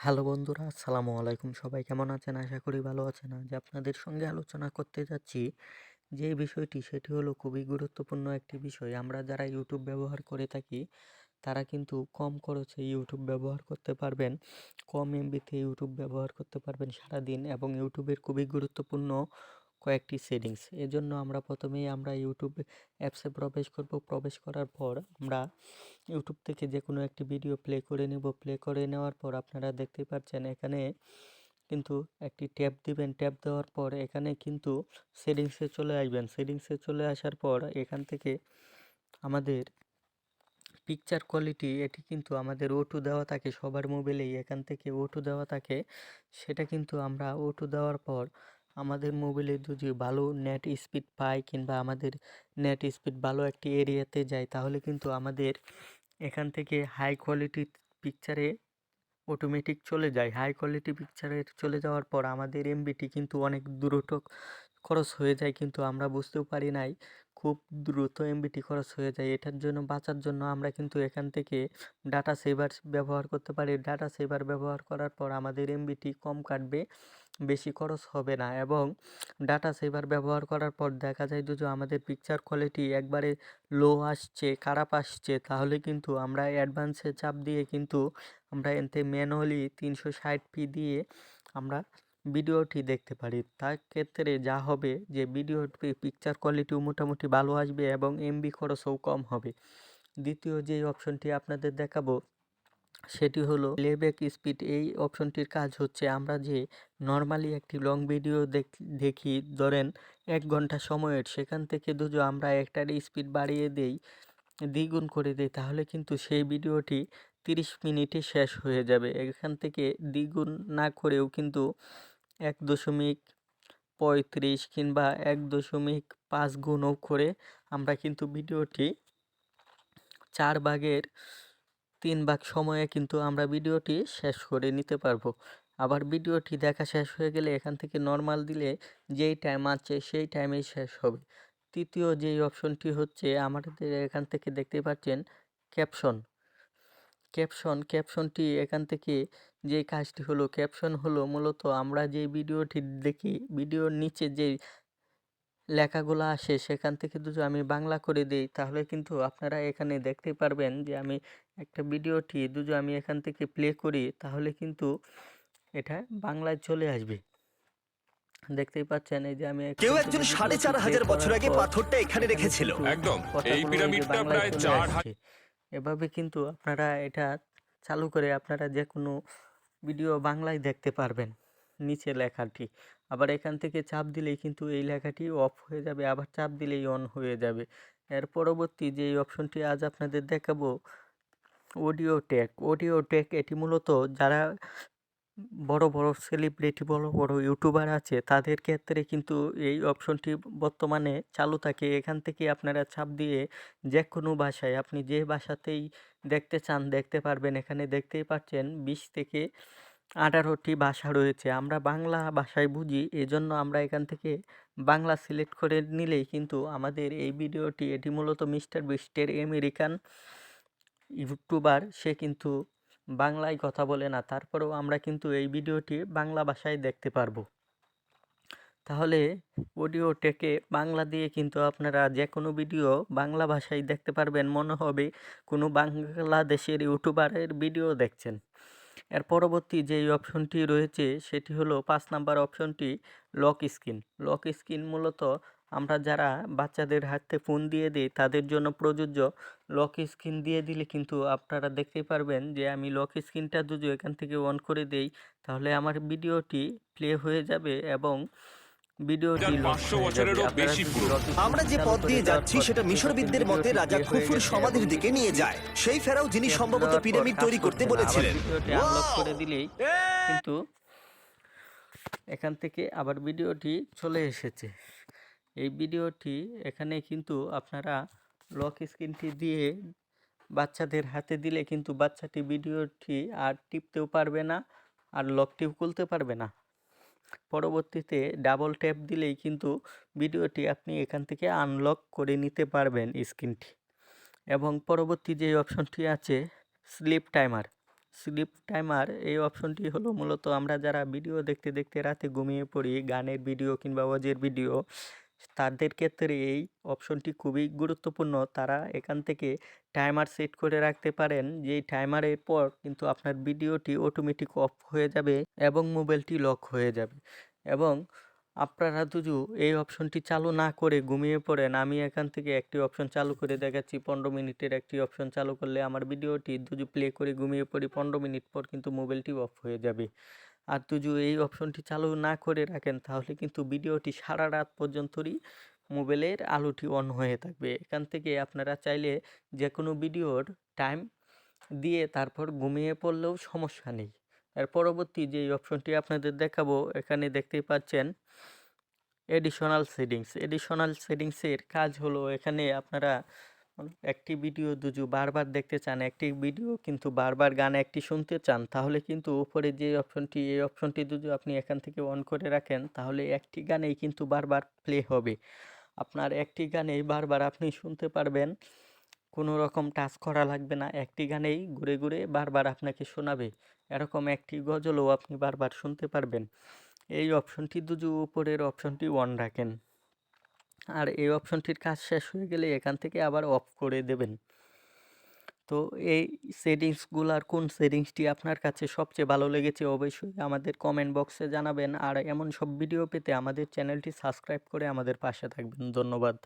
Hello বন্ধুরা, আসসালামু আলাইকুম। সবাই কেমন আছেন? আশা করি ভালো আছেন। আজ আপনাদের সঙ্গে আলোচনা করতে যাচ্ছি। যে বিষয়টি, সেটি হলো খুবই গুরুত্বপূর্ণ একটি বিষয়। আমরা যারা ইউটিউব ব্যবহার করে থাকি, তারা কিন্তু কম খরচে ইউটিউব ব্যবহার করতে পারবেন, কম এমবিতে ইউটিউব ব্যবহার করতে পারবেন সারাদিন এবং ইউটিউবের খুবই গুরুত্বপূর্ণ কয়েকটি সেটিংস। এজন্য আমরা প্রথমেই আমরা ইউটিউব অ্যাপসে প্রবেশ করব। প্রবেশ করার পর আমরা ইউটিউব থেকে যে কোনো একটি ভিডিও প্লে করে নেব। প্লে করে নেওয়ার পর আপনারা দেখতে পাচ্ছেন এখানে কিন্তু একটি ট্যাপ দিবেন। ট্যাপ দেওয়ার পর এখানে কিন্তু সেটিংসে চলে আসবেন। সেটিংসে চলে আসার পর এখান থেকে আমাদের পিকচার কোয়ালিটি এটি কিন্তু আমাদের ওটু দেওয়া থাকে সবার মোবাইলেই এখান থেকে ওটু দেওয়া থাকে। সেটা কিন্তু আমরা ওটু দেওয়ার পর আমাদের মোবাইলে যদি ভালো নেট স্পিড পাই কিংবা আমাদের নেট স্পিড ভালো একটি এরিয়াতে যায়, তাহলে কিন্তু আমাদের এখান থেকে হাই কোয়ালিটি পিকচারে অটোমেটিক চলে যায়। হাই কোয়ালিটি পিকচারে চলে যাওয়ার পর আমাদের এমবিটি কিন্তু অনেক দ্রুত খরচ হয়ে যায়, কিন্তু আমরা বুঝতেও পারি নাই খুব দ্রুত এমবিটি খরচ হয়ে যায়। এটার জন্য বাঁচার জন্য আমরা কিন্তু এখান থেকে ডাটা সেভার ব্যবহার করতে পারি। ডাটা সেভার ব্যবহার করার পর আমাদের এমবিটি কম কাটবে, বেশি খরচ হবে না এবং ডাটা সেভার ব্যবহার করার পর দেখা যায় যদি আমাদের পিকচার কোয়ালিটি একবারে লো আসছে, খারাপ আসছে, তাহলে কিন্তু আমরা অ্যাডভান্সে চাপ দিয়ে কিন্তু আমরা এতে ম্যানুয়ালি তিনশো ষাট পি দিয়ে আমরা ভিডিওটি দেখতে পারি। তার ক্ষেত্রে যা হবে যে ভিডিওর পিকচার কোয়ালিটিও মোটামুটি ভালো আসবে এবং এমবি খরচও কম হবে। দ্বিতীয় যে অপশনটি আপনাদের দেখাবো, সেটি হলো প্লেব্যাক স্পিড এই অপশনটির কাজ হচ্ছে আমরা যে নর্মালি একটি লং ভিডিও দেখি ধরেন এক ঘণ্টা সময়ের, সেখান থেকে দুজো আমরা একটার স্পিড বাড়িয়ে দেই, দ্বিগুণ করে দেই, তাহলে কিন্তু সেই ভিডিওটি তিরিশ মিনিটে শেষ হয়ে যাবে। এখান থেকে দ্বিগুণ না করেও কিন্তু এক দশমিক পঁয়ত্রিশ কিংবা এক দশমিক পাঁচ গুণও করে আমরা কিন্তু ভিডিওটি চার ভাগের তিন ভাগ সময়ে কিন্তু আমরা ভিডিওটি শেষ করে নিতে পারব। আবার ভিডিওটি দেখা শেষ হয়ে গেলে এখান থেকে নর্মাল দিলে যেই টাইম আছে সেই টাইমেই শেষ হবে। তৃতীয় যেই অপশনটি হচ্ছে আমাদের এখান থেকে দেখতে পাচ্ছেন ক্যাপশন ক্যাপশন ক্যাপশনটি এখান থেকে যে কাজটি হলো ক্যাপশন হলো মূলত আমরা যে ভিডিওটি দেখি ভিডিওর নিচে যে লেখাগুলো আসে সেখান থেকে যদি আমি বাংলা করে দিই তাহলে কিন্তু আপনারা এখানে দেখতে পারবেন যে আমি একটা ভিডিওটি যদি আমি এখান থেকে প্লে করি তাহলে কিন্তু এটা বাংলায় চলে আসবে দেখতেই পাচ্ছেন এই যে আমি কেউ একজন সাড়ে চার হাজার বছর আগে পাথরটা এখানে রেখেছিল একদম। এই পিরামিডটা প্রায় চার। এভাবে কিন্তু আপনারা এটা চালু করে আপনারা যে কোনো ভিডিও বাংলায় দেখতে পারবেন নিচে লেখাটি। আবার এখান থেকে চাপ দিলেই কিন্তু এই লেখাটি অফ হয়ে যাবে, আবার চাপ দিলেই অন হয়ে যাবে। এর পরবর্তী যে অপশনটি আজ আপনাদের দেখাবো অডিও টেক অডিও টেক এটি মূলত যারা বড় বড় সেলিব্রিটি বড় বড় ইউটিউবার আছে, তাদের ক্ষেত্রে কিন্তু এই অপশনটি বর্তমানে চালু থাকে। এখান থেকে আপনারা ছাপ দিয়ে যে কোনো ভাষায় আপনি যে ভাষাতেই দেখতে চান, দেখতে পারবেন। এখানে দেখতেই পাচ্ছেন বিশ থেকে আঠারোটি ভাষা রয়েছে। আমরা বাংলা ভাষায় বুঝি, এজন্য আমরা এখান থেকে বাংলা সিলেক্ট করে নিলেই কিন্তু আমাদের এই ভিডিওটি, এটি মূলত মিস্টার বিস্টের আমেরিকান ইউটিউবার সে কিন্তু বাংলায় কথা বলে না, তারপরেও আমরা কিন্তু এই ভিডিওটি বাংলা ভাষায় দেখতে পারব। তাহলে অডিও টেকে বাংলা দিয়ে কিন্তু আপনারা যে কোনো ভিডিও বাংলা ভাষায় দেখতে পারবেন, মনে হবে কোনো বাংলাদেশের ইউটিউবারের ভিডিও দেখছেন। এর পরবর্তী যেই অপশনটি রয়েছে, সেটি হলো পাঁচ নাম্বার অপশনটি লক স্ক্রিন লক স্ক্রিন মূলত আমরা যারা বাচ্চাদের হাতে ফোন দিয়ে দিই তাদের জন্য প্রযোজ্য লক স্ক্রিন দিয়ে দিলে কিন্তু আপনারা দেখতে পারবেন যে আমি লক স্ক্রিনটা যদি এখান থেকে অন করে দেই তাহলে আমার ভিডিওটি প্লে হয়ে যাবে এবং ভিডিওটি যার লক 500 যাবে। বছরেরও আপনারা বেশি যদি পুরনো। lock screen আমরা যে পথ দিয়ে যাচ্ছি সেটা মিশরবিদদের মতে রাজা খুফুর সমাধির দিকে নিয়ে যায়। সেই ফেরাও যিনি সম্ভবত পিরামিড তৈরি করতে বলেছিলেন। ভিডিওটি আনলক করে দিলেই কিন্তু এখান থেকে আবার ভিডিওটি চলে এসেছে। এই ভিডিওটি এখানে কিন্তু আপনারা লক স্ক্রিনটি দিয়ে বাচ্চাদের হাতে দিলে কিন্তু বাচ্চাটি ভিডিওটি আর টিপতেও পারবে না, আর লকটিও খুলতে পারবে না। পরবর্তীতে ডাবল ট্যাপ দিলেই কিন্তু ভিডিওটি আপনি এখান থেকে আনলক করে নিতে পারবেন স্ক্রিনটি এবং পরবর্তী যে অপশনটি আছে স্লিপ টাইমার স্লিপ টাইমার এই অপশনটি হলো মূলত আমরা যারা ভিডিও দেখতে দেখতে রাতে ঘুমিয়ে পড়ি, গানের ভিডিও কিংবা ওয়াজের ভিডিও তাদের ক্ষেত্রে এই অপশনটি খুবই গুরুত্বপূর্ণ। তারা এখান থেকে টাইমার সেট করে রাখতে পারেন। যেই টাইমারের পর কিন্তু আপনার ভিডিওটি অটোমেটিক অফ হয়ে যাবে এবং মোবাইলটি লক হয়ে যাবে। এবং আপনারা দুজু এই অপশনটি চালু না করে ঘুমিয়ে পড়েন, আমি এখান থেকে একটি অপশন চালু করে দেখাচ্ছি। পনেরো মিনিটের একটি অপশন চালু করলে আমার ভিডিওটি দুজু প্লে করে ঘুমিয়ে পড়ি, পনেরো মিনিট পর কিন্তু মোবাইলটি অফ হয়ে যাবে। আর দুজু এই অপশনটি চালু না করে রাখেন, তাহলে কিন্তু ভিডিওটি সারা রাত পর্যন্তই মোবাইলের আলোটি অন হয়ে থাকবে। এখান থেকে আপনারা চাইলে যে কোনো ভিডিওর টাইম দিয়ে তারপর ঘুমিয়ে পড়লেও সমস্যা নেই। এর পরবর্তী যে অপশনটি আপনাদের দেখাবো, এখানে দেখতেই পাচ্ছেন এডিশনাল সেটিংস এডিশনাল সেটিংসের কাজ হলো, এখানে আপনারা একটি ভিডিও দুজু বারবার দেখতে চান, একটি ভিডিও কিন্তু বারবার গান একটি শুনতে চান, তাহলে কিন্তু উপরে যে অপশনটি, এই অপশনটি দুজু আপনি এখান থেকে অন করে রাখেন, তাহলে একটি গানেই কিন্তু বারবার প্লে হবে। আপনার একটি গানেই বারবার আপনি শুনতে পারবেন, কোনো রকম টাচ করা লাগবে না, একটি গানেই ঘুরে ঘুরে বারবার আপনাকে শোনাবে, এরকম একটি গজলও আপনি বারবার শুনতে পারবেন। এই অপশনটি দুজু উপরের অপশনটি অন রাখেন। আর এই অপশনটির কাজ শেষ হয়ে গেলে এখান থেকে আবার অফ করে দেবেন। তো এই সেটিংসগুলার কোন সেটিংসটি আপনার কাছে সবচেয়ে ভালো লেগেছে অবশ্যই আমাদের কমেন্ট বক্সে জানাবেন। আর এমন সব ভিডিও পেতে আমাদের চ্যানেলটি সাবস্ক্রাইব করে আমাদের পাশে থাকবেন। ধন্যবাদ।